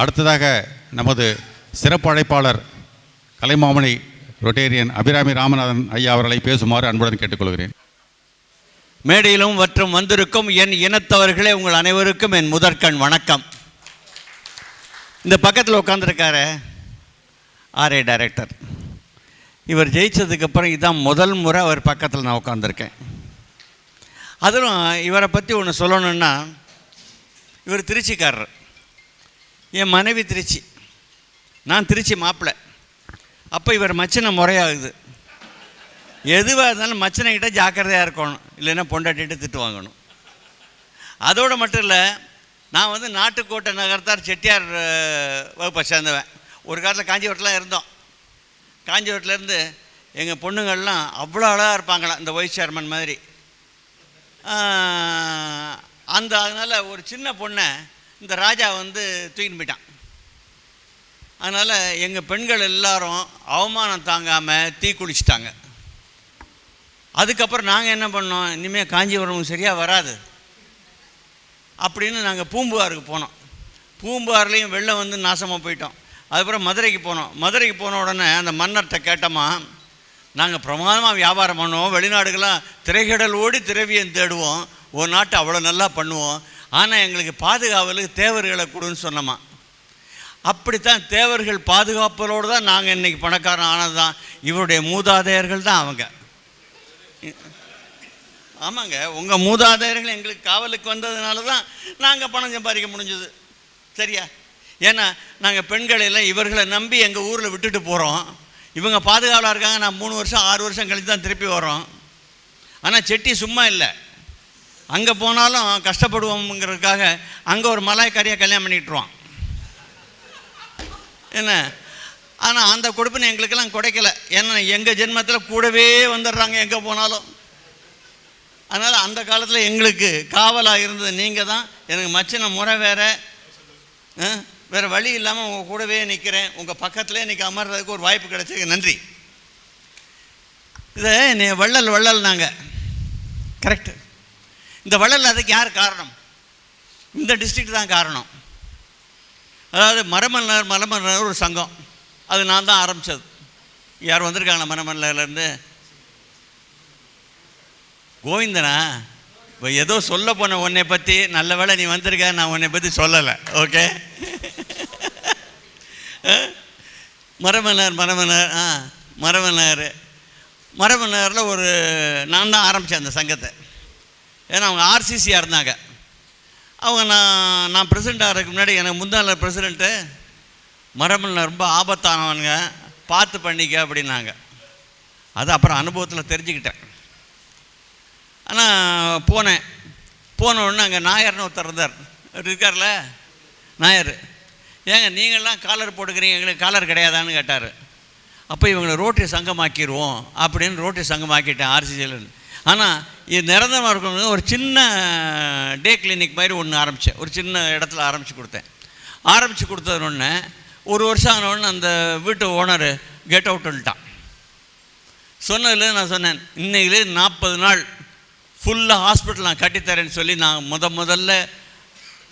அடுத்ததாக நமது சிறப்பு அழைப்பாளர் கலைமாமணி ரொட்டேரியன் அபிராமி ராமநாதன் ஐயா அவர்களை பேசுமாறு அன்புடன் கேட்டுக்கொள்கிறேன். மேடையிலும் மற்றும் வந்திருக்கும் என் இனத்தவர்களே உங்கள் அனைவருக்கும் என் முதற்கண் வணக்கம். இந்த பக்கத்தில் உட்காந்துருக்காரு ஆர்ஏ டைரக்டர். இவர் ஜெயிச்சதுக்கப்புறம் இதுதான் முதல் முறை அவர் பக்கத்தில் நான் உட்காந்துருக்கேன் அதிலும் இவரை பற்றி ஒன்று சொல்லணுன்னா இவர் திருச்சிக்காரர். என் மனைவி திருச்சி. நான் திருச்சி மாப்பிள்ளை அப்போ இவர் மச்சனை முறையாகுது. எதுவாக இருந்தாலும் மச்சனைக்கிட்ட ஜாக்கிரதையாக இருக்கணும். இல்லைன்னா பொண்டாட்டிகிட்ட திட்டு வாங்கணும். அதோடு மட்டும் இல்லை நான் வந்து நாட்டுக்கோட்டை நகரத்தார் செட்டியார் வகுப்பை சேர்ந்தவன். ஒரு காலத்தில் காஞ்சிபுரத்தில் இருந்தோம். காஞ்சிபுரத்துலேருந்து எங்கள் பொண்ணுங்கள்லாம் அவ்வளோ அழகாக இருப்பாங்களாம் இந்த வைஸ் சேர்மன் மாதிரி. அந்த அதனால் ஒரு சின்ன பொண்ணை இந்த ராஜா வந்து தூக்கின்னு போயிட்டான். அதனால் எங்கள் பெண்கள் எல்லாரும் அவமானம் தாங்காமல் தீ குளிச்சிட்டாங்க. அதுக்கப்புறம் நாங்கள் என்ன பண்ணோம்? இனிமேல் காஞ்சிபுரம் சரியாக வராது. அப்படின்னு நாங்கள் பூம்புகாருக்கு போனோம். பூம்புகார்லேயும் வெள்ளம் வந்து நாசமாக போயிட்டோம். அதுக்கப்புறம் மதுரைக்கு போனோம். மதுரைக்கு போன உடனே அந்த மன்னர்கிட்ட கேட்டோமா நாங்கள் பிரமாதமாக வியாபாரம் பண்ணுவோம் வெளிநாடுகளாக திரைகடல் ஓடி திரவியம் தேடுவோம். ஒரு நாட்டை அவ்வளோ நல்லா பண்ணுவோம். ஆனால் எங்களுக்கு பாதுகாவலுக்கு தேவர்களை கொடுன்னு சொன்னோமா அப்படித்தான் தேவர்கள் பாதுகாப்பலோடு தான் நாங்கள் இன்றைக்கி பணக்காரன் ஆனது தான் இவருடைய மூதாதையர்கள் தான் அவங்க. ஆமாங்க உங்கள் மூதாதையர்கள் எங்களுக்கு காவலுக்கு வந்ததுனால தான் நாங்கள் பணம் சம்பாதிக்க முடிஞ்சது. சரியா? ஏன்னா நாங்கள் பெண்களெல்லாம் இவர்களை நம்பி எங்கள் ஊரில் விட்டுட்டு போகிறோம் இவங்க பாதுகாவலாக இருக்காங்க நான் மூணு வருஷம் ஆறு வருஷம் கழித்து தான் திருப்பி வரோம் ஆனால் செட்டி சும்மா இல்லை. அங்கே போனாலும் கஷ்டப்படுவோம்ங்கிறதுக்காக அங்கே ஒரு மலாய்க்காரியாக கல்யாணம் பண்ணிட்டுருவான் என்ன? ஆனால் அந்த கொடுப்பினை எங்களுக்கெல்லாம் குடைக்கல ஏன்னா எங்கள் ஜென்மத்தில் கூடவே வந்துடுறாங்க எங்கே போனாலும். அதனால் அந்த காலத்தில் எங்களுக்கு காவலாக இருந்தது நீங்கள் தான். எனக்கு மச்சின முறை வேறு. வேறு வழி இல்லாமல் உங்கள் கூடவே நிற்கிறேன் உங்கள் பக்கத்துலேயே இன்றைக்கி அமர்றதுக்கு ஒரு வாய்ப்பு கிடைச்சதுக்கு நன்றி. இதை நீ வள்ளல் வள்ளல் நாங்கள் கரெக்டு இந்த வள்ளல் அதுக்கு யார் காரணம்? இந்த டிஸ்ட்ரிக்ட் தான் காரணம். அதாவது மரமல்லர் மரமன்னர் ஒரு சங்கம். அது நான் தான் ஆரம்பித்தது யார் வந்திருக்காங்களா மரமல்லர்லேருந்து? கோவிந்தனா? இப்போ ஏதோ சொல்ல போன உன்னை பற்றி நல்ல வேலை நீ வந்திருக்க நான் உன்னை பற்றி சொல்லலை. ஓகே மரமன்னர் மரமன்னர் ஆ மரமன்னர் மரமன்னரில் ஒரு நான் தான் ஆரம்பித்தேன் அந்த சங்கத்தை. ஏன்னா அவங்க ஆர்சிசியாக இருந்தாங்க. அவங்க நான் நான் பிரசிடெண்ட் ஆகிறதுக்கு முன்னாடி எனக்கு முந்தான பிரசிடெண்ட்டு மரமன்னர் ரொம்ப ஆபத்தானவனுங்க. பார்த்து பண்ணிக்க அப்படின்னாங்க. அது அப்புறம் அனுபவத்தில் தெரிஞ்சுக்கிட்டேன். ஆனால் போனேன். போன உடனே அங்கே நாயர்னு ஒருத்தர் இருந்தார். இருக்கார்ல? நாயர். ஏங்க நீங்கள்லாம் காலர் போட்டுக்கிறீங்க எங்களுக்கு காலர் கிடையாதான்னு கேட்டார். அப்போ இவங்களை ரோட்டரி சங்கமாக்கிடுவோம் அப்படின்னு ரோட்டரி சங்கமாக்கிட்டேன் ஆர்சிசியில் ஆனால் இது நிரந்தரமாக இருக்கணும் ஒரு சின்ன டே கிளினிக் மாதிரி ஒன்று ஆரம்பித்தேன் ஒரு சின்ன இடத்துல ஆரம்பித்து கொடுத்தேன். ஆரம்பித்து கொடுத்ததுனொன்னே ஒரு வருஷம் ஆனவுடனே அந்த வீட்டு ஓனர் கெட் அவுட்டுன்ட்டான் சொன்னதில் நான் சொன்னேன் இன்றைக்கிலே நாற்பது நாள் ஃபுல்லாக ஹாஸ்பிட்டல் நான் கட்டித்தரேன்னு சொல்லி நான் முத முதல்ல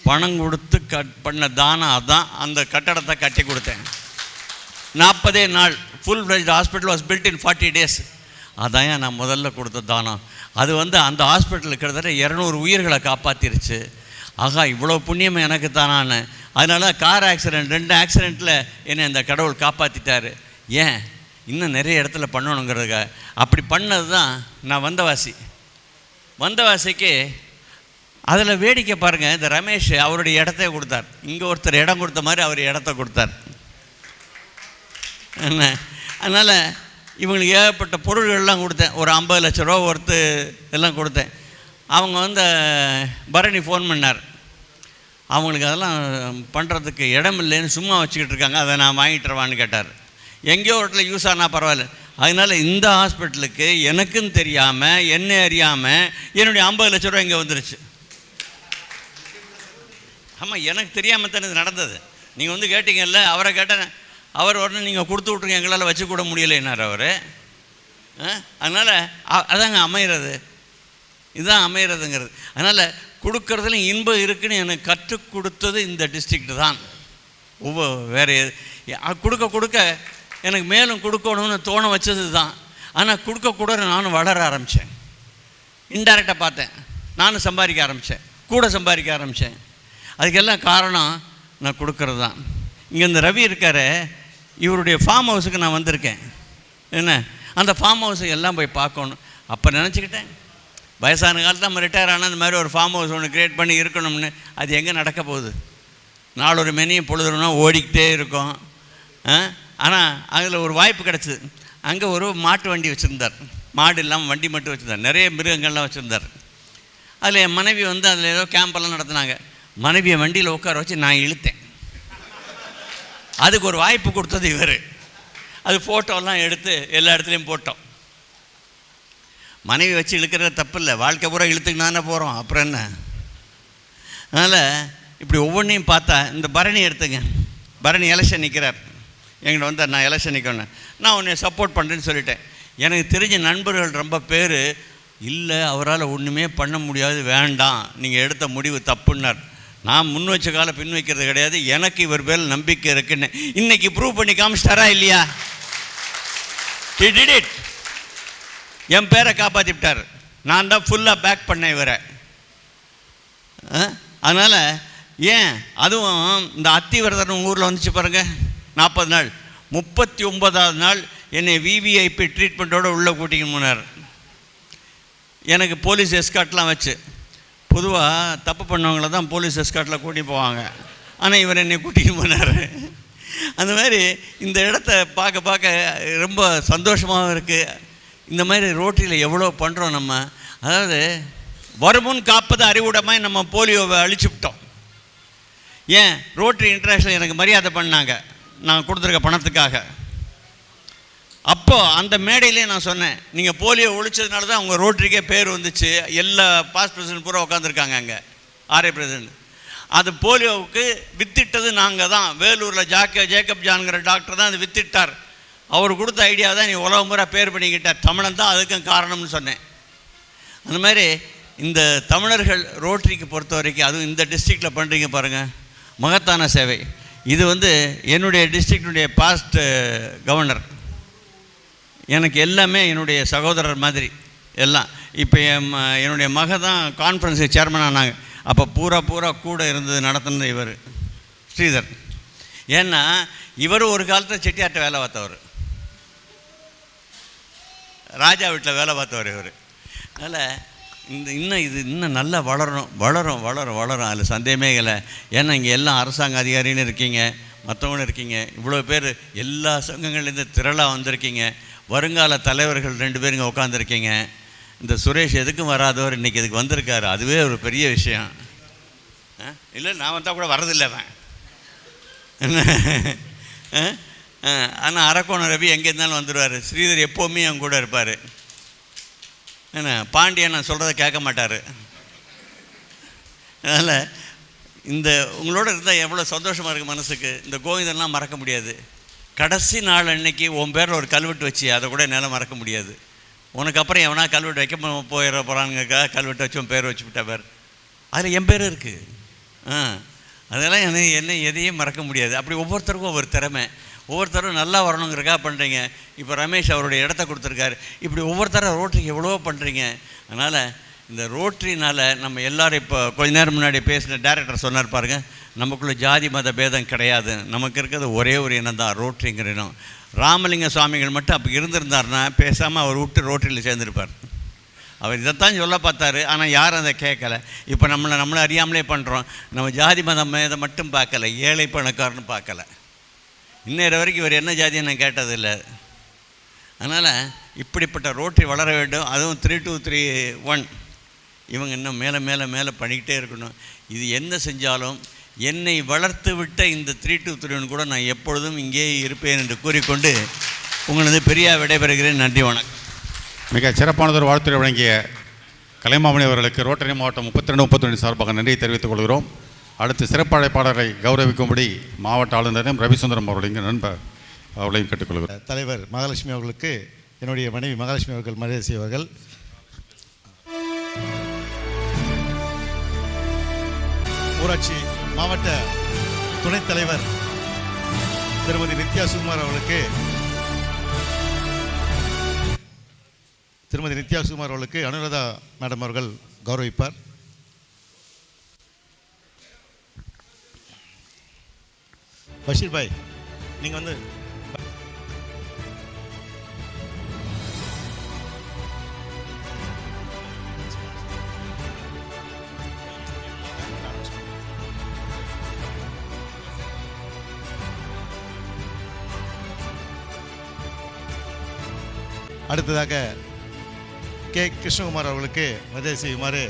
பணம் கொடுத்து கட் பண்ண தானம் அதான் அந்த கட்டடத்தை கட்டி கொடுத்தேன். நாற்பதே நாள் full fledge hospital was built in forty days அதான் நான் முதல்ல கொடுத்த தானம். அது வந்து அந்த ஹாஸ்பிட்டலுக்கு கிட்டத்தட்ட இரநூறு உயிர்களை காப்பாற்றிருச்சு ஆகா இவ்வளோ புண்ணியம் எனக்கு தானான்னு. அதனால் கார் ஆக்சிடெண்ட் ரெண்டு ஆக்சிடெண்ட்டில் என்னை இந்த கடவுள் காப்பாற்றிட்டாரு ஏன்? இன்னும் நிறைய இடத்துல பண்ணணுங்கிறதுக்காக. அப்படி பண்ணது தான் நான் வந்தவாசி. வந்தவாசிக்கு அதில் வேடிக்கை பாருங்கள் இந்த ரமேஷ் அவருடைய இடத்த கொடுத்தார். இங்கே ஒருத்தர் இடம் கொடுத்த மாதிரி அவர் இடத்த கொடுத்தார். என்ன? அதனால் இவங்களுக்கு ஏகப்பட்ட பொருள்கள்லாம் கொடுத்தேன். ஒரு ஐம்பது லட்ச ரூபா ஒருத்து எல்லாம் கொடுத்தேன். அவங்க வந்து பரணி ஃபோன் பண்ணார். அவங்களுக்கு அதெல்லாம் பண்ணுறதுக்கு இடம் இல்லைன்னு சும்மா வச்சுக்கிட்டு இருக்காங்க. அதை நான் வாங்கிட்டுருவான்னு கேட்டார். எங்கேயோ ஒரு இடத்துல யூஸ் ஆனால் பரவாயில்ல. அதனால் இந்த ஹாஸ்பிட்டலுக்கு எனக்குன்னு தெரியாமல் என்ன அறியாமல் என்னுடைய ஐம்பது லட்ச ரூபா இங்கே வந்துருச்சு. ஆமாம் எனக்கு தெரியாமல் தானே இது நடந்தது. நீங்கள் வந்து கேட்டீங்கல்ல அவரை கேட்டேன். அவர் உடனே நீங்கள் கொடுத்து விட்ருங்க எங்களால் வச்சு கூட முடியலைன்னார் அவர். அதனால் அதாங்க அமைகிறது இதுதான் அமைகிறதுங்கிறது அதனால் கொடுக்கறதுல இன்பம் இருக்குன்னு எனக்கு கற்றுக் கொடுத்தது இந்த டிஸ்ட்ரிக்ட் தான். ஒவ்வொரு வேறு கொடுக்க கொடுக்க எனக்கு மேலும் கொடுக்கணும்னு தோண வச்சது தான். ஆனால் கொடுக்க கூட நானும் வளர ஆரம்பித்தேன் இன்டைரக்டாக பார்த்தேன். நானும் சம்பாதிக்க ஆரம்பித்தேன் கூட சம்பாதிக்க ஆரம்பித்தேன் அதுக்கெல்லாம் காரணம் நான் கொடுக்கறது தான். இங்கே இந்த ரவி இருக்காரு இவருடைய ஃபார்ம் ஹவுஸுக்கு நான் வந்திருக்கேன். என்ன? அந்த ஃபார்ம் ஹவுஸை எல்லாம் போய் பார்க்கணும். அப்போ நினச்சிக்கிட்டேன். வயசான காலத்தில் நம்ம ரிட்டையர் ஆனால் இந்த மாதிரி ஒரு ஃபார்ம் ஹவுஸ் ஒன்று க்ரியேட் பண்ணி இருக்கணும்னு அது எங்கே நடக்க போகுது? நாள் ஒரு மெனியும் பொழுதுனா ஓடிக்கிட்டே இருக்கும். ஆனால் அதில் ஒரு வாய்ப்பு கிடச்சிது. அங்கே ஒரு மாட்டு வண்டி வச்சுருந்தார். மாடு இல்லாமல் வண்டி மட்டும் வச்சுருந்தார். நிறைய மிருகங்கள்லாம் வச்சுருந்தார். அதில் என் மனைவி வந்து அதில் ஏதோ கேம்பெல்லாம் நடத்துனாங்க. மனைவியை வண்டியில் உட்கார வச்சு நான் இழுத்தேன். அதுக்கு ஒரு வாய்ப்பு கொடுத்தது இவர். அது ஃபோட்டோலாம் எடுத்து எல்லா இடத்துலையும் போட்டோம். மனைவி வச்சு இழுக்கிறது தப்பு இல்லை வாழ்க்கை பூரா இழுத்துக்கினானே போகிறோம் அப்புறம் என்ன? அதனால் இப்படி ஒவ்வொன்றையும் பார்த்தா இந்த பரணி எடுத்துங்க. பரணி எலெக்ஷன் நிற்கிறார் எங்கிட்ட வந்தார் நான் எலெக்ஷன் நிற்கணும் நான் உன்னை சப்போர்ட் பண்ணுறேன்னு சொல்லிட்டேன். எனக்கு தெரிஞ்ச நண்பர்கள் ரொம்ப பேர் இல்லை அவரால் ஒன்றுமே பண்ண முடியாது. வேண்டாம். நீங்கள் எடுத்த முடிவு தப்புன்னார். நான் முன் வச்ச கால பின் வைக்கிறது கிடையாது. எனக்கு இவர் மேல் நம்பிக்கை இருக்குன்னு. இன்னைக்கு ப்ரூவ் பண்ணி காமிச்சிட்டாரா இல்லையா? He என் பேரை காப்பாற்றிவிட்டார் நான் தான் ஃபுல்லாக பேக் பண்ணேன் இவரை. அதனால் ஏன்? அதுவும் இந்த அத்திவரதன் ஊரில் வந்துச்சு பாருங்க. நாற்பது நாள். முப்பத்தி ஒன்பதாவது நாள் என்னை விவிஐபி ட்ரீட்மெண்ட்டோடு உள்ளே கூட்டிக்கிட்டு எனக்கு போலீஸ் எஸ்கார்ட்லாம் வச்சு. பொதுவாக தப்பு பண்ணவங்கள தான் போலீஸ் எஸ்காட்டில் கூட்டி போவாங்க. ஆனால் இவர் என்னை கூட்டிகிட்டு போனார். அந்த மாதிரி இந்த இடத்த பார்க்க பார்க்க ரொம்ப சந்தோஷமாகவும் இருக்குது இந்த மாதிரி ரோட்டில் எவ்வளோ பண்ணுறோம் நம்ம? அதாவது வருமுன் காப்பது அறிவுடமாய் நம்ம போலியோவை அழிச்சுவிட்டோம் ஏன்? ரோட்டரி இன்டர்நேஷ்னல் எனக்கு மரியாதை பண்ணாங்க. நான் கொடுத்துருக்க பணத்துக்காக. அப்போது அந்த மேடையிலே நான் சொன்னேன் நீங்கள் போலியோ ஒழிச்சதுனால தான் உங்கள் ரோட்டரிக்கே பேர் வந்துச்சு. எல்லா பாஸ் பிரசிடென்ட் பூரா உட்காந்துருக்காங்க அங்கே. ஆர்ஏ பிரசிடென்ட் அது போலியோவுக்கு வித்திட்டது நாங்கள் தான். வேலூரில் ஜாக்க ஜேக்கப் ஜான்கிற டாக்டர் தான் அது வித்திட்டார். அவர் கொடுத்த ஐடியா தான் நீ உலகம் பூரா பேர் பண்ணிக்கிட்டார் தமிழன் தான் அதுக்கும் காரணம்னு சொன்னேன். அந்த மாதிரி இந்த தமிழர்கள் ரோட்டரிக்கு பொறுத்த வரைக்கும் அதுவும் இந்த டிஸ்ட்ரிக்டில் பண்ணுறீங்க பாருங்கள் மகத்தான சேவை. இது வந்து என்னுடைய டிஸ்ட்ரிக்டுடைய பாஸ்ட் கவர்னர் எனக்கு எல்லாமே என்னுடைய சகோதரர் மாதிரி எல்லாம். இப்போ என் என்னுடைய மக தான் கான்ஃபரன்ஸு சேர்மன் ஆனாங்க அப்போ பூரா பூரா கூட இருந்தது நடத்தினது இவர் ஸ்ரீதர். ஏன்னா இவர் ஒரு காலத்தில் செட்டியாட்ட வேலை பார்த்தவர். ராஜா வீட்டில் வேலை பார்த்தவர் இவர். அதனால் இந்த இன்னும் இது இன்னும் நல்லா வளரும் வளரும் வளரும் வளரும். அதில் சந்தேகமே இல்லை. ஏன்னா இங்கே எல்லாம் அரசாங்க அதிகாரின்னு இருக்கீங்க. மற்றவங்களும் இருக்கீங்க. இவ்வளோ பேர் எல்லா சங்கங்கள்லேருந்து திரளாக வந்திருக்கீங்க. வருங்கால தலைவர்கள் ரெண்டு பேரும் இங்கே உட்காந்துருக்கீங்க இந்த சுரேஷ் எதுக்கும் வராதவர் இன்றைக்கி இதுக்கு வந்திருக்காரு. அதுவே ஒரு பெரிய விஷயம். ஆ? இல்லை நான் வந்தால் கூட வரதில்லை அவன். ஆனால் அரக்கோணம் ரவி எங்கே இருந்தாலும் வந்துடுவார் ஸ்ரீதர் எப்போவுமே அவங்க கூட இருப்பார். என்ன பாண்டியன் நான் சொல்கிறத கேட்க மாட்டார். அதனால் இந்த உங்களோட இருந்தால் எவ்வளோ சந்தோஷமாக இருக்குது மனசுக்கு. இந்த கோவிந்தன்லாம் மறக்க முடியாது. கடைசி நாள் அன்னைக்கு உன் பேரில் ஒரு கல்வெட்டு வச்சு அதை கூட என்னால் மறக்க முடியாது. உனக்கு அப்புறம் எவனா கல்வெட்டு வைக்க போயிட போகிறானுங்கக்கா கல்வெட்டு வச்சு உன் பேர் வச்சு விட்ட பேர். அதில் என் பேர் இருக்குது ஆ அதெல்லாம் என்ன என்ன எதையும் மறக்க முடியாது. அப்படி ஒவ்வொருத்தருக்கும் ஒவ்வொரு திறமை. ஒவ்வொருத்தரும் நல்லா வரணுங்கிறக்கா பண்ணுறீங்க இப்போ ரமேஷ் அவருடைய இடத்த கொடுத்துருக்காரு. இப்படி ஒவ்வொருத்தரும் ரோட்டுக்கு எவ்வளோ பண்ணுறீங்க அதனால் இந்த ரோட்டரினால் நம்ம எல்லோரும் இப்போ கொஞ்ச நேரம் முன்னாடி பேசின டேரக்டர் சொன்னார் பாருங்க நமக்குள்ளே ஜாதி மத பேதம் கிடையாது. நமக்கு இருக்கிறது ஒரே ஒரு இனம் தான் ரோட்ரிங்கிற இனம். ராமலிங்க சுவாமிகள் மட்டும் அப்போ இருந்திருந்தாருன்னா பேசாமல் அவர் விட்டு ரோட்டரியில் சேர்ந்துருப்பார். அவர் இதைத்தான் சொல்ல பார்த்தாரு ஆனால் யாரும் அதை கேட்கல. இப்போ நம்மளை நம்மளை அறியாமலே பண்ணுறோம் நம்ம ஜாதி மதம் இதை மட்டும் பார்க்கல ஏழை பணக்காரன்னு பார்க்கல. இன்னேற வரைக்கும் இவர் என்ன ஜாதின்னு நான் கேட்டதில்லை அதனால் இப்படிப்பட்ட ரோட்டரி வளர வேண்டும். அதுவும் த்ரீ டூ த்ரீ ஒன் இவங்க இன்னும் மேலே மேலே மேலே பண்ணிக்கிட்டே இருக்கணும். இது என்ன செஞ்சாலும் என்னை வளர்த்து விட்ட இந்த த்ரீ டூ த்ரீ ஒன் கூட நான் எப்பொழுதும் இங்கேயே இருப்பேன் என்று கூறிக்கொண்டு உங்களது பெரியா விடைபெறுகிறேன். நன்றி வணக்கம். மிக சிறப்பானதொரு வாழ்த்துறை வழங்கிய கலைமாமணி அவர்களுக்கு ரோட்டரி மாவட்டம் முப்பத்தி ரெண்டு முப்பத்தி ரெண்டு சார்பாக நன்றியை தெரிவித்துக் கொள்கிறோம். அடுத்து சிறப்பு அழைப்பாளரை கௌரவிக்கும்படி மாவட்ட ஆளுநரையும் ரவிசுந்தரம் அவர்களையும் நண்பர் அவர்களையும் கேட்டுக்கொள்கிறோம். தலைவர் மகாலட்சுமி அவர்களுக்கு என்னுடைய மனைவி மகாலட்சுமி அவர்கள் மரியாதை செய்வார்கள். ஊராட்சி மாவட்ட துணைத் தலைவர் திருமதி நித்யா சுகுமார் அவர்களுக்கு திருமதி நித்யா சுகுமார் அவர்களுக்கு அனுராதா மேடம் அவர்கள் கௌரவிப்பார். பஷீர் பாய் நீங்கள் வந்து அடுத்ததாக கே. கிருஷ்ணகுமார் அவர்களுக்கு மரியாதை செய்யுமாறு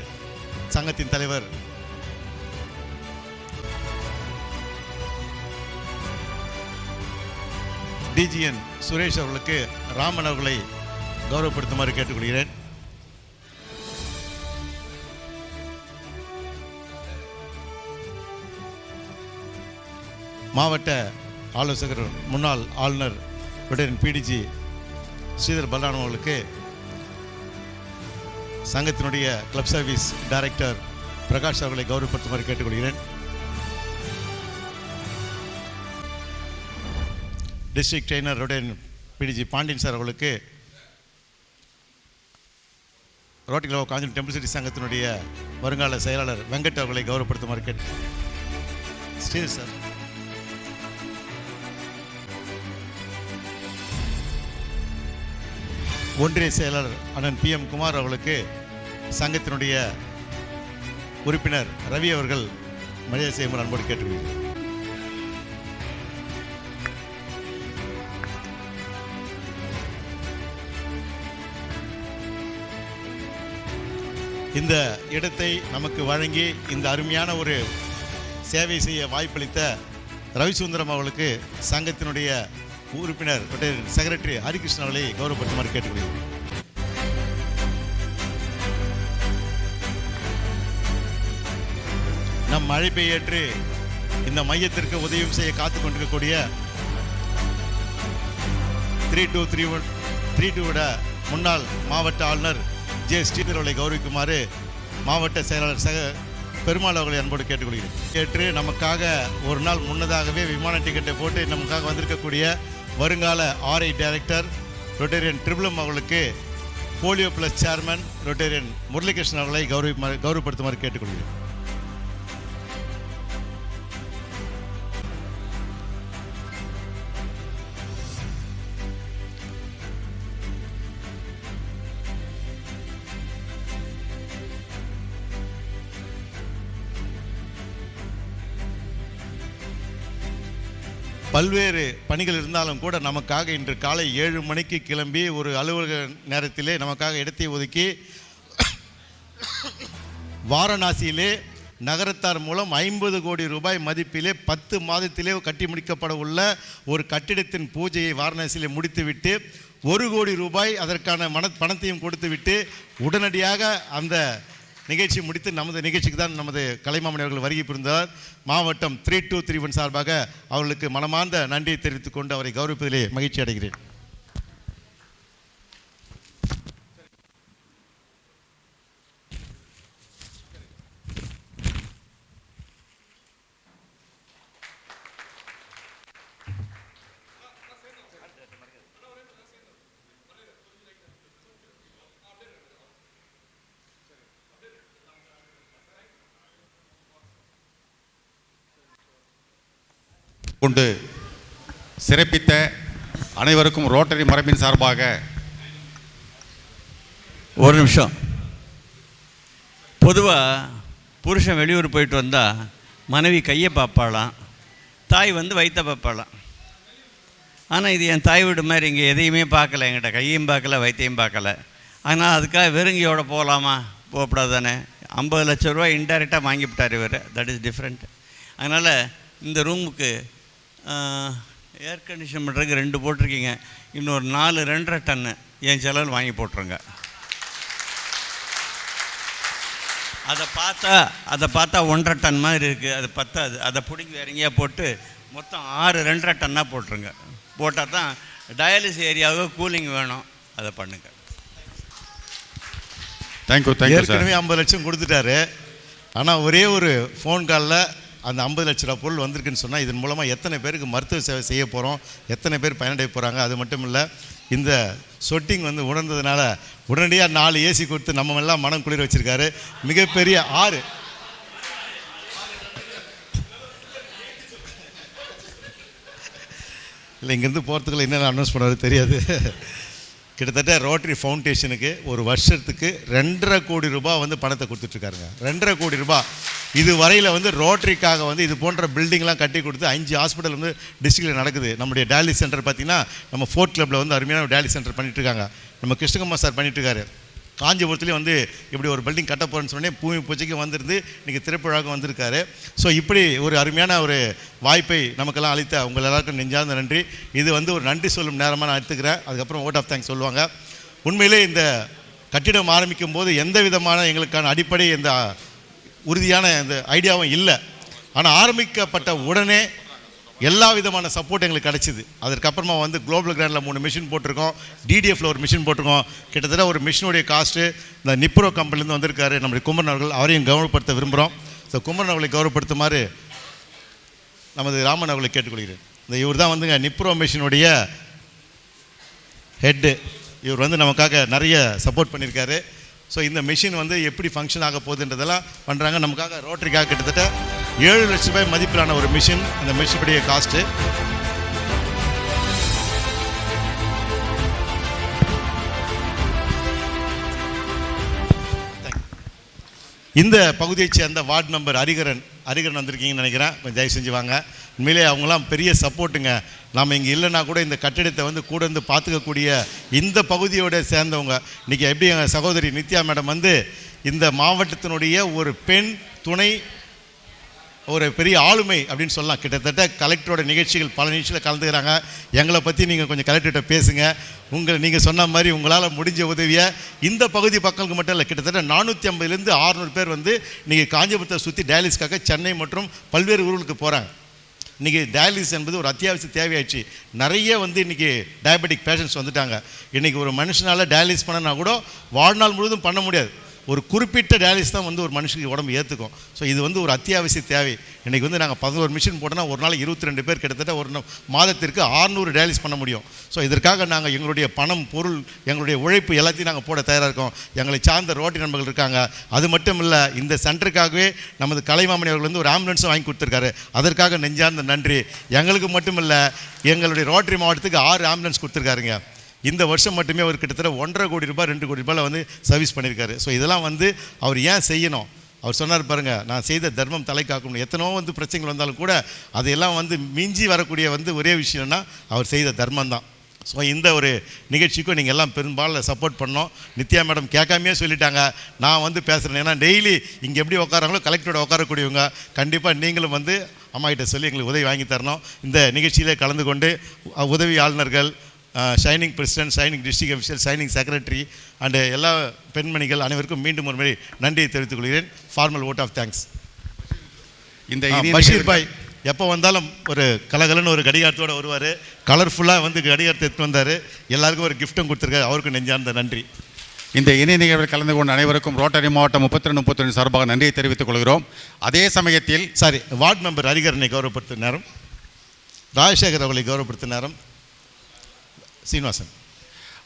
சங்கத்தின் தலைவர் டிஜிஎன் சுரேஷ் அவர்களுக்கு ராமன் அவர்களை கௌரவப்படுத்துமாறு கேட்டுக்கொள்கிறேன். மாவட்ட ஆலோசகர் முன்னாள் ஆளுநர் விடரின் பிடிஜி ஸ்ரீதர் பலராமன் அவர்களுக்கு சங்கத்தினுடைய கிளப் சர்வீஸ் டைரக்டர் பிரகாஷ் அவர்களை கௌரவப்படுத்துமாறு கேட்டுக்கொள்கிறேன். டிஸ்ட்ரிக்ட் ட்ரெயினருடன் பிடிஜி பாண்டியன் சார் அவர்களுக்கு ரோட்டிகிலோ காஞ்சி டெம்பிள் சிட்டி சங்கத்தினுடைய வருங்கால செயலாளர் வெங்கட் அவர்களை கௌரவப்படுத்துமாறு கேட்டு ஸ்ரீ சார் ஒன்றிய செயலாளர் அண்ணன் பி எம் குமார் அவர்களுக்கு சங்கத்தினுடைய உறுப்பினர் ரவி அவர்கள் மரியாதை செய்யுமாறு அன்போடு கேட்டுக்கொள்கிறேன். இந்த இடத்தை நமக்கு வழங்கி இந்த அருமையான ஒரு சேவை செய்ய வாய்ப்பளித்த ரவிசுந்தரம் அவர்களுக்கு சங்கத்தினுடைய உறுப்பினர் செக்ரட்டரி ஹரிகிருஷ்ணன் அவர்களை கௌரவப்படுத்துமாறு கேட்டுக்கொள்கிறேன். நம் அழைப்பை ஏற்று இந்த மையத்திற்கு உதவியும் செய்ய காத்து கொண்டிருக்கக்கூடிய three two three one three டூவோட முன்னாள் மாவட்ட ஆளுநர் ஜே ஸ்ரீதர் அவர்களை கௌரவிக்குமாறு மாவட்ட செயலாளர் சக பெருமாள் அவர்களை அன்போடு கேட்டுக்கொள்கிறேன். கேட்டு நமக்காக ஒரு நாள் முன்னதாகவே விமான டிக்கெட்டை போட்டு நமக்காக வந்திருக்கக்கூடிய வருங்கால ஆர்ஐ டைரக்டர் ரொட்டேரியன் ட்ரிபிளம் அவர்களுக்கு polio plus chairman rotarian Muralikrishnan அவர்களை கௌரவி கௌரவப்படுத்துமாறு கேட்டுக்கொள்கிறேன். பல்வேறு பணிகள் இருந்தாலும் கூட நமக்காக இன்று காலை ஏழு மணிக்கு கிளம்பி ஒரு அலுவலக நேரத்திலே நமக்காக இடத்தை ஒதுக்கி வாரணாசியிலே நகரத்தார் மூலம் ஐம்பது கோடி ரூபாய் மதிப்பிலே பத்து மாதத்திலே கட்டி முடிக்கப்பட உள்ள ஒரு கட்டிடத்தின் பூஜையை வாரணாசியிலே முடித்துவிட்டு ஒரு கோடி ரூபாய் அதற்கான மன பணத்தையும் கொடுத்துவிட்டு உடனடியாக அந்த நிகழ்ச்சி முடித்து நமது நிகழ்ச்சிக்கு தான் நமது கலைமாமணி அவர்கள் வருகை புரிந்தார். மாவட்டம் த்ரீ டூ த்ரீ ஒன் சார்பாக அவர்களுக்கு மனமார்ந்த நன்றியை தெரிவித்துக் கொண்டு அவரை கௌரவிப்பதிலே மகிழ்ச்சி அடைகிறேன். கொண்டு சிறப்பித்த அனைவருக்கும் ரோட்டரி மரபின் சார்பாக ஒரு நிமிஷம். பொதுவாக புருஷன் வெளியூர் போயிட்டு வந்தால் மனைவி கையை பார்ப்பாளாம் தாய் வந்து வயிற்ற பார்ப்பாளாம். ஆனால் இது என் தாய் வீடு மாதிரி இங்கே எதையுமே பார்க்கல என்கிட்ட கையும் பார்க்கல வயிற்றையும் பார்க்கல. ஆனால் அதுக்காக வெறுங்கியோட போகலாமா போகக்கூடாது தானே ஐம்பது லட்ச ரூபா இன்டைரக்டாக வாங்கிவிட்டார் இவர். தட் இஸ் டிஃப்ரெண்ட் அதனால் இந்த ரூமுக்கு ஏர் கண்டிஷன் பண்ணுறதுக்கு ரெண்டு போட்டிருக்கீங்க. இன்னொரு நாலு ரெண்டரை டன்னு என் செலவில் வாங்கி போட்டுருங்க. அதை பார்த்தா அதை பார்த்தா ஒன்றரை டன் மாதிரி இருக்குது அது பத்தாது. அதை பிடிங்கி வேற எங்கேயா போட்டு மொத்தம் ஆறு ரெண்டரை டன்னாக போட்டுருங்க. போட்டால் தான் டயாலிசிஸ் ஏரியாவுக்கு கூலிங் வேணும். அதை பண்ணுங்க. தேங்க்யூ ஏற்கனவே ஐம்பது லட்சம் கொடுத்துட்டாரு. ஆனால் ஒரே ஒரு ஃபோன் காலில் அந்த ஐம்பது லட்ச ரூபா பொருள் வந்திருக்குன்னு சொன்னால் இதன் மூலமாக எத்தனை பேருக்கு மருத்துவ சேவை செய்ய போகிறோம் எத்தனை பேர் பயனடைய போகிறாங்க அது மட்டும் இல்லை இந்த சொட்டிங் வந்து உணர்ந்ததுனால உடனடியாக நாலு ஏசி கொடுத்து நம்ம எல்லாம் மனம் குளிர வச்சுருக்காரு. மிகப்பெரிய ஆறு. இல்லை இங்கேருந்து போகிறதுக்குள்ள என்னென்ன அனௌன்ஸ் பண்ணுறது தெரியாது. கிட்டத்தட்ட ரோட்டரி ஃபவுண்டேஷனுக்கு ஒரு வருஷத்துக்கு ரெண்டரை கோடி ரூபாய் வந்து பணத்தை கொடுத்துட்ருக்காருங்க. ரெண்டரை கோடி ரூபாய். இது வரையில் வந்து ரோட்டரிக்காக வந்து இது போன்ற பில்டிங்லாம் கட்டி கொடுத்து அஞ்சு ஹாஸ்பிட்டல் வந்து டிஸ்ட்ரிக்டில் நடக்குது. நம்முடைய டயாலிஸ் சென்டர் பார்த்திங்கன்னா நம்ம ஃபோர்ட் கிளப்பில் வந்து அருமையான டயாலிஸ் சென்டர் பண்ணிட்டுருக்காங்க நம்ம கிருஷ்ணகுமார் சார் பண்ணிட்டு காஞ்சிபுரத்துலேயும் வந்து இப்படி ஒரு பில்டிங் கட்ட போகிறேன்னு சொன்னே பூமி பூஜைக்கு வந்திருந்து இன்றைக்கி திருப்பழாவுக்கு வந்திருக்காரு. ஸோ இப்படி ஒரு அருமையான ஒரு வாய்ப்பை நமக்கெல்லாம் அளித்த உங்கள் எல்லாருக்கும் நெஞ்சார்ந்த நன்றி. இது வந்து ஒரு நன்றி சொல்லும் நேரமாக நான் எடுத்துக்கிறேன். அதுக்கப்புறம் ஓட் ஆஃப் தேங்க்ஸ் சொல்லுவாங்க. உண்மையிலே இந்த கட்டிடம் ஆரம்பிக்கும் போது எந்த விதமான எங்களுக்கான அடிப்படை இந்த உறுதியான இந்த ஐடியாவும் இல்லை. ஆனால் ஆரம்பிக்கப்பட்ட உடனே எல்லா விதமான சப்போர்ட் எங்களுக்கு கிடச்சிது. அதுக்கப்புறமா வந்து குளோபல் கிராண்டில் மூணு மிஷின் போட்டிருக்கோம். டிடிஎஃப்ல ஒரு மிஷின் போட்டிருக்கோம். கிட்டத்தட்ட ஒரு மிஷினுடைய காஸ்ட்டு இந்த நிப்ரோ கம்பெனிலேருந்து வந்திருக்காரு. நம்முடைய குமரன் அவர்கள் அவரையும் கௌரவப்படுத்த விரும்புகிறோம் ஸோ குமரன் அவர்களை கௌரவப்படுத்துமாறு நமது ராமன் அவர்களை கேட்டுக்கொள்கிறேன். இந்த இவர் தான் வந்துங்க நிப்ரோ மிஷினுடைய ஹெட்டு இவர் வந்து நமக்காக நிறைய சப்போர்ட் பண்ணியிருக்காரு. ஸோ இந்த மிஷின் வந்து எப்படி ஃபங்க்ஷன் ஆக போகுதுன்றதெல்லாம் பண்ணுறாங்க நமக்காக ரோட்டரிக்காக கிட்டத்தட்ட ஏழு லட்ச ரூபாய் மதிப்பிலான ஒரு மிஷின். இந்த மிஷினுடைய காஸ்ட்டு. இந்த பகுதியைச் சேர்ந்த வார்டு நம்பர் ஹரிகரன் ஹரிகரன் வந்திருக்கீங்கன்னு நினைக்கிறேன். கொஞ்சம் தயவு செஞ்சு வாங்க. உண்மையிலே அவங்களாம் பெரிய சப்போர்ட்டுங்க. நாம் இங்கே இல்லைன்னா கூட இந்த கட்டிடத்தை வந்து கூட இருந்து பார்த்துக்கக்கூடிய இந்த பகுதியோட சேர்ந்தவங்க. இன்றைக்கி எப்படி எங்கள் சகோதரி நித்யா மேடம் வந்து இந்த மாவட்டத்தினுடைய ஒரு பெண் துணை ஒரு பெரிய ஆளுமை அப்படின்னு சொல்லலாம். கிட்டத்தட்ட கலெக்டரோட நிகழ்ச்சிகள் பல நிகழ்ச்சியில் கலந்துக்கிறாங்க. எங்களை பற்றி நீங்கள் கொஞ்சம் கலெக்டர்கிட்ட பேசுங்க. உங்களை நீங்கள் சொன்ன மாதிரி உங்களால் முடிஞ்ச உதவியை இந்த பகுதி மக்களுக்கு மட்டும் இல்லை கிட்டத்தட்ட நானூற்றி ஐம்பதுலேருந்து ஆறுநூறு பேர் வந்து நீங்கள் காஞ்சிபுரத்தை சுற்றி டயாலிஸ்க்காக சென்னை மற்றும் பல்வேறு ஊர்களுக்கு போகிறாங்க இன்றைக்கி டயாலிசிஸ் என்பது ஒரு அத்தியாவசிய தேவையாச்சு. நிறைய வந்து இன்றைக்கி டயபெட்டிக் பேஷண்ட்ஸ் வந்துட்டாங்க. இன்றைக்கி ஒரு மனுஷனால் டயாலிஸ் பண்ணனா கூட வாழ்நாள் முழுவதும் பண்ண முடியாது. ஒரு குறிப்பிட்ட டயாலிஸ் தான் வந்து ஒரு மனுஷனுக்கு உடம்பு ஏற்றுக்கும் ஸோ இது வந்து ஒரு அத்தியாவசிய தேவை. இன்றைக்கி வந்து நாங்கள் பதினோரு மிஷின் போட்டோன்னா ஒரு நாள் இருபத்தி ரெண்டு பேர் கிட்டத்தட்ட ஒரு மாதத்திற்கு 600 டயாலிஸ் பண்ண முடியும். ஸோ இதற்காக நாங்கள் எங்களுடைய பணம் பொருள் எங்களுடைய உழைப்பு எல்லாத்தையும் நாங்கள் போட தயாராக இருக்கோம். எங்களை சார்ந்த ரோட்டி நண்பர்கள் இருக்காங்க. அது மட்டும் இல்லை இந்த சென்டருக்காகவே நமது கலைமாமணி அவர்கள் வந்து ஒரு ஆம்புலன்ஸும் வாங்கி கொடுத்துருக்காரு. அதற்காக நெஞ்சார்ந்த நன்றி. எங்களுக்கு மட்டும் இல்லை எங்களுடைய ரோட்டரி மாவட்டத்துக்கு ஆறு ஆம்புலன்ஸ் கொடுத்துருக்காருங்க. இந்த வருஷம் மட்டுமே அவர் கிட்டத்தட்ட ஒன்றரை கோடி ரூபாய் ரெண்டு கோடி ரூபாயில் வந்து சர்வீஸ் பண்ணியிருக்காரு. ஸோ இதெல்லாம் வந்து அவர் ஏன் செய்யணும்? அவர் சொன்னார் பாருங்க நான் செய்த தர்மம் தலை காக்கணும். எத்தனோ வந்து பிரச்சனைகள் வந்தாலும் கூட அதையெல்லாம் வந்து மிஞ்சி வரக்கூடிய வந்து ஒரே விஷயம்னா அவர் செய்த தர்மம் தான் ஸோ இந்த ஒரு நிகழ்ச்சிக்கும் நீங்கள் எல்லாம் பெரும்பாலும் சப்போர்ட் பண்ணோம் நித்யா மேடம் கேட்காமையே சொல்லிட்டாங்க. நான் வந்து பேசுகிறேன் ஏன்னா டெய்லி இங்கே எப்படி உட்காராங்களோ கலெக்டரோட உட்காரக்கூடியவங்க கண்டிப்பாக நீங்களும் வந்து அம்மா கிட்ட சொல்லி எங்களுக்கு உதவி வாங்கி தரணும். இந்த நிகழ்ச்சியிலே கலந்து கொண்டு உதவி ஆளுநர்கள் shining president shining district official shining secretary and எல்லா பெண்மணிகள் அனைவருக்கும் மீண்டும் ஒரு முறை நன்றியை தெரிவித்துக் கொள்கிறேன். ஃபார்மல் ஓட் ஆஃப் தேங்க்ஸ் இந்த பஷீர் பாய் எப்போ வந்தாலும் ஒரு கலகலன்னு ஒரு கடிகாரத்தோட வருவார். கலர்ஃபுல்லாக வந்து கடிகாரத்தை எடுத்து வந்தார். எல்லாருக்கும் ஒரு கிஃப்ட்டும் கொடுத்துருக்காரு. அவருக்கும் நெஞ்சார்ந்த நன்றி. இந்த இணைய நிகழ்வில் கலந்து கொண்ட அனைவருக்கும் ரோட்டரி மாவட்டம் முப்பத்தி ரெண்டு முப்பத்தி சார்பாக நன்றியை தெரிவித்துக் கொள்கிறோம். அதே சமயத்தில் சாரி வார்டு மெம்பர் ஹரிகரனை கௌரவப்படுத்தும் நேரம் ராஜசேகர் அவர்களை கௌரவப்படுத்தும் நேரம் சீனிவாசன்.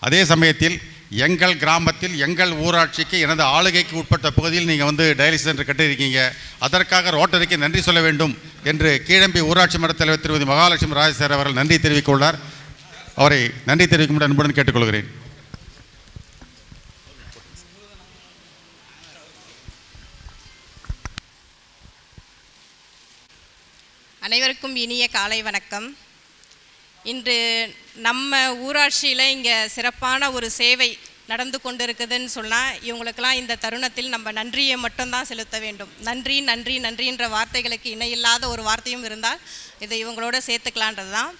அதே சமயத்தில் எங்கள் கிராமத்தில் எங்கள் ஊராட்சிக்கு எனது ஆளுகைக்கு உட்பட்ட பகுதியில் நீங்கள் வந்து டயாலிசிஸ் சென்டர் கட்டியிருக்கீங்க. அதற்காக ரோட்டரிக்கு நன்றி சொல்ல வேண்டும் என்று கீழம்பி ஊராட்சி மன்ற தலைவர் திருமதி மகாலட்சுமி ராஜசேகர் அவர்கள் நன்றி தெரிவித்துள்ளார். அவரை நன்றி தெரிவிக்கும் அன்புடன் கேட்டுக்கொள்கிறேன். அனைவருக்கும் இனிய காலை வணக்கம். இன்று நம்ம ஊராட்சியில் இங்கே சிறப்பான ஒரு சேவை நடந்து கொண்டிருக்குதுன்னு சொன்னால் இவங்களுக்கெல்லாம் இந்த தருணத்தில் நம்ம நன்றியை மட்டும்தான் செலுத்த வேண்டும். நன்றி நன்றி நன்றின்ற வார்த்தைகளுக்கு இணையில்லாத ஒரு வார்த்தையும் இருந்தால் இதை இவங்களோட சேர்த்துக்கலான்றது தான்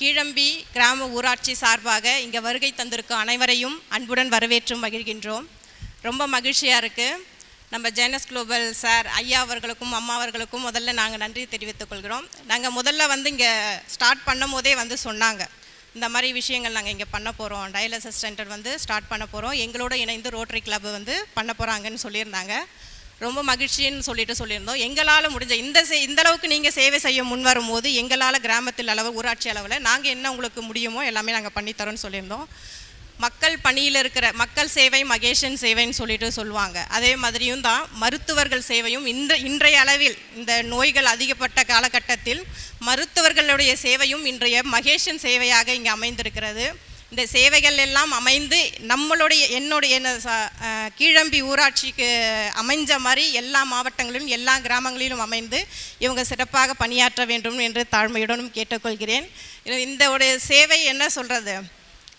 கீழம்பி கிராம ஊராட்சி சார்பாக இங்கே வருகை தந்திருக்கும் அனைவரையும் அன்புடன் வரவேற்றும் மகிழ்கின்றோம். ரொம்ப மகிழ்ச்சியாக இருக்குது நம்ம ஜெனஸ் குளோபல் சார் ஐயா அவர்களுக்கும் அம்மா அவர்களுக்கும் முதல்ல நாங்கள் நன்றி தெரிவித்துக் கொள்கிறோம். நாங்கள் முதல்ல வந்து இங்கே ஸ்டார்ட் பண்ணும் போதே வந்து சொன்னாங்க. இந்த மாதிரி விஷயங்கள் நாங்கள் இங்கே பண்ண போகிறோம் டயாலிசிஸ் சென்டர் வந்து ஸ்டார்ட் பண்ண போகிறோம் எங்களோட இணைந்து ரோட்டரி கிளப் வந்து பண்ண போகிறாங்கன்னு சொல்லியிருந்தாங்க. ரொம்ப மகிழ்ச்சின்னு சொல்லிட்டு சொல்லியிருந்தோம். எங்களால் முடிஞ்ச இந்த சே இந்த அளவுக்கு நீங்கள் சேவை செய்ய முன் வரும்போது எங்களால் கிராமத்தில் அளவு ஊராட்சி அளவில் நாங்கள் என்ன உங்களுக்கு முடியுமோ எல்லாமே நாங்கள் பண்ணித்தரோன்னு சொல்லியிருந்தோம். மக்கள் பணியில் இருக்கிற மக்கள் சேவை மகேஷன் சேவைன்னு சொல்லிட்டு சொல்லுவாங்க. அதே மாதிரியும் தான் மருத்துவர்கள் சேவையும் இந்த இன்றைய அளவில் இந்த நோய்கள் அதிகப்பட்ட காலகட்டத்தில் மருத்துவர்களுடைய சேவையும் இன்றைய மகேஷன் சேவையாக இங்கே அமைந்திருக்கிறது. இந்த சேவைகள் எல்லாம் அமைந்து நம்மளுடைய என்னுடைய என்ன ச- கீழம்பி ஊராட்சிக்கு அமைஞ்ச மாதிரி எல்லா மாவட்டங்களிலும் எல்லா கிராமங்களிலும் அமைந்து இவங்க சிறப்பாக பணியாற்ற வேண்டும் என்று தாழ்மையுடனும் கேட்டுக்கொள்கிறேன். இந்த உடைய சேவை என்ன சொல்கிறது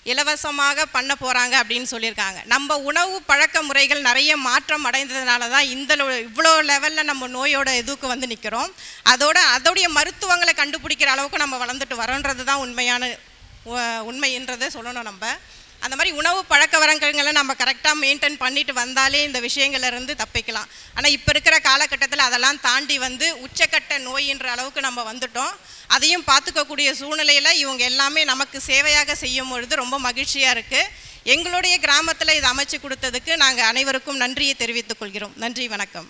இலவசமாக பண்ண போகிறாங்க அப்படின்னு சொல்லியிருக்காங்க. நம்ம உணவு பழக்க முறைகள் நிறைய மாற்றம் அடைந்ததுனால தான் இந்த இவ்வளோ லெவலில் நம்ம நோயோட இதுக்கு வந்து நிற்கிறோம் அதோட அதோடைய மருத்துவங்களை கண்டுபிடிக்கிற அளவுக்கு நம்ம வளர்ந்துட்டு வரோன்றது தான் உண்மையான உ- உண்மைன்றதை சொல்லணும் நம்ம. அந்த மாதிரி உணவு பழக்க வழக்கங்களை நம்ம கரெக்டாக மெயின்டைன் பண்ணிட்டு வந்தாலே இந்த விஷயங்கள்லேருந்து தப்பிக்கலாம். ஆனால் இப்போ இருக்கிற காலகட்டத்தில் அதெல்லாம் தாண்டி வந்து உச்சக்கட்ட நோயின்ற அளவுக்கு நம்ம வந்துட்டோம். அதையும் பார்த்துக்கக்கூடிய சூழ்நிலையில் இவங்க எல்லாமே நமக்கு சேவையாக செய்யும் பொழுது ரொம்ப மகிழ்ச்சியாக இருக்குது எங்களுடைய கிராமத்தில் இதை அமைச்சு கொடுத்ததுக்கு நாங்கள் அனைவருக்கும் நன்றியை தெரிவித்துக் கொள்கிறோம். நன்றி வணக்கம்.